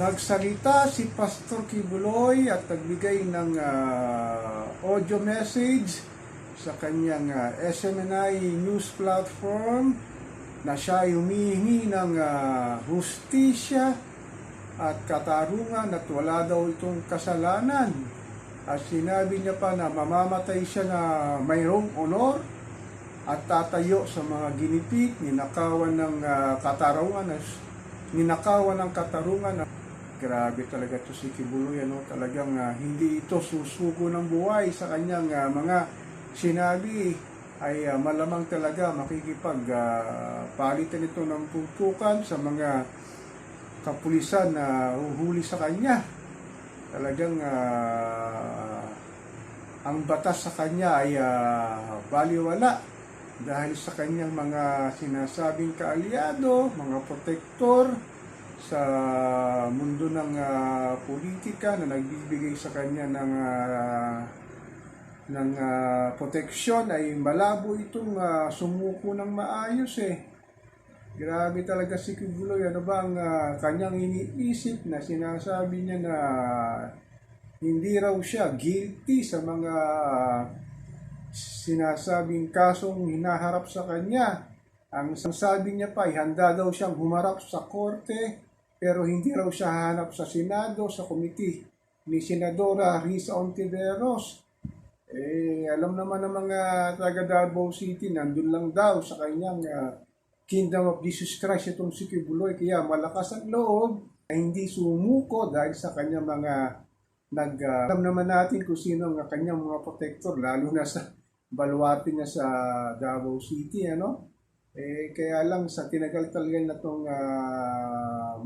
Nagsalita si Pastor Kibuloy at nagbigay ng ah, audio message sa kanyang ah, SMNI news platform na siya ay humihingi ng ah, hustisya at katarungan at wala daw itong kasalanan. At sinabi niya pa na mamamatay siya na mayroong honor at tatayo sa mga ginipit, ninakawan ng ah, katarungan, ninakawan ng katarungan. Grabe talaga to si Kibuloy, ano? talagang ah, hindi ito susuko ng buhay sa kanyang ah, mga sinabi ay ah, malamang talaga makikipag ah, palitan ito ng tuntukan sa mga kapulisan na huhuli sa kanya. Talagang ah, ang batas sa kanya ay uh, baliwala dahil sa kanyang mga sinasabing kaalyado, mga protektor sa mundo ng ah, politika na nagbibigay sa kanya ng ah, ng ah, proteksyon ay malabo itong ah, sumuko ng maayos eh. Grabe talaga si Kibuloy. Ano ba ang ah, kanyang iniisip na sinasabi niya na hindi raw siya guilty sa mga sinasabing kasong hinaharap sa kanya. Ang sabi niya pa handa daw siyang humarap sa korte pero hindi raw siya hanap sa Senado, sa komite ni Senadora Risa Ontiveros. Eh, alam naman ng mga taga Davao City, nandun lang daw sa kanyang ah, Kingdom of Jesus Christ itong si Kibuloy. Kaya malakas ang loob na hindi sumuko dahil sa kanyang mga nag ah, alam naman natin kung sino ang kanyang mga protector lalo na sa baluarte niya sa Davao City ano eh kaya lang sa tinagal talaga na itong ah,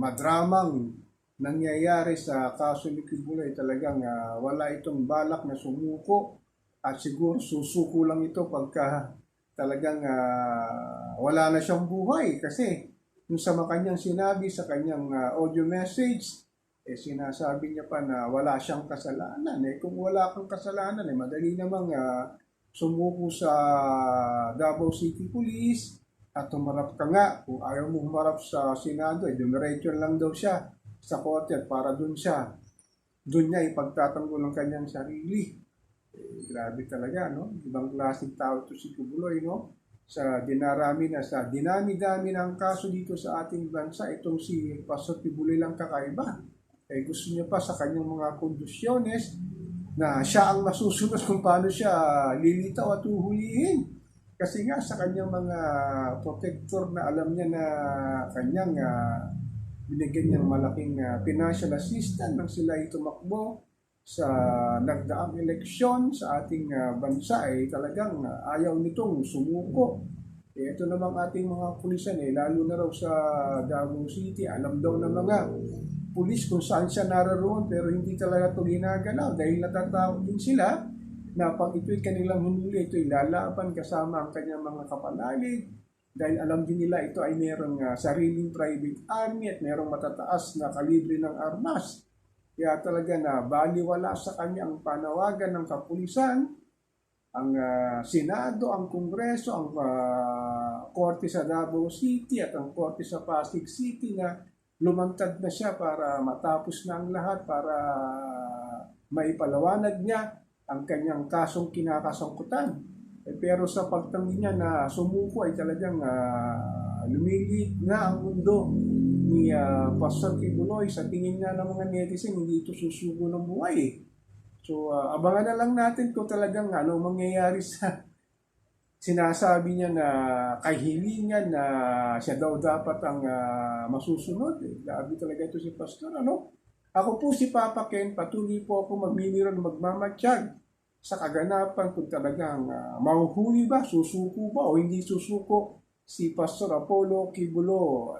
madramang nangyayari sa kaso ni Kibuloy. Talagang ah, wala itong balak na sumuko at siguro susuko lang ito pagka talagang ah, wala na siyang buhay. Kasi yung sa kanyang sinabi sa kanyang ah, audio message eh sinasabi niya pa na wala siyang kasalanan. Eh kung wala kang kasalanan, eh madali namang ah, sumuko sa Davao City Police at humarap ka nga. Kung ayaw mo humarap sa Senado, eh dumiretso lang daw siya sa korte at para dun siya. Dun niya ipagtatanggol ang kanyang sarili. Eh, grabe talaga, no? Ibang klaseng tao to si Kubuloy, no? Sa dinarami na sa dinami-dami ng kaso dito sa ating bansa, itong si Pastor Kibuloy lang kakaiba eh gusto niya pa sa kanyang mga kondisyones na siya ang masusunod kung paano siya lilitaw at uhulihin. Kasi nga sa kanyang mga protector na alam niya na kanyang ah, binigyan niyang malaking ah, financial assistance nang sila ay tumakbo sa nagdaang eleksyon sa ating ah, bansa ay talagang ah, ayaw nitong sumuko. Eh, ito namang ating mga pulisan eh, lalo na raw sa Davao City, alam daw ng mga pulis kung saan siya naroon pero hindi talaga ito ginagalaw dahil natatakot din sila na pag ito'y kanilang hinuli, ito'y lalaban kasama ang kanyang mga kapanalig. Dahil alam din nila ito ay merong ah, sariling private army at merong matataas na kalibre ng armas. Kaya talaga na baliwala sa kanya ang panawagan ng kapulisan, ang ah, Senado, ang Kongreso, ang ah, Korte sa Davao City at ang Korte sa Pasig City na lumantad na siya para matapos na ang lahat, para maipalawanag niya ang kanyang kasong kinakasangkutan. Eh, pero sa pagtanggi niya na sumuko ay talagang uh, lumilit na ang mundo ni ah, Pastor Kibuloy. Sa tingin nga ng mga netizen, hindi ito susugo ng buhay. eh. So, ah, abangan na lang natin kung talagang ano mangyayari sa sinasabi niya na kahilingan na siya daw dapat ang ah, masusunod. Eh. Grabe talaga ito si Pastor. Ano? Ako po si Papa Ken, patuloy po ako magmimiro ng magmamatsyag sa kaganapan kung talagang uh, mahuhuli ba, susuko ba o hindi susuko si Pastor Apollo Kibulo.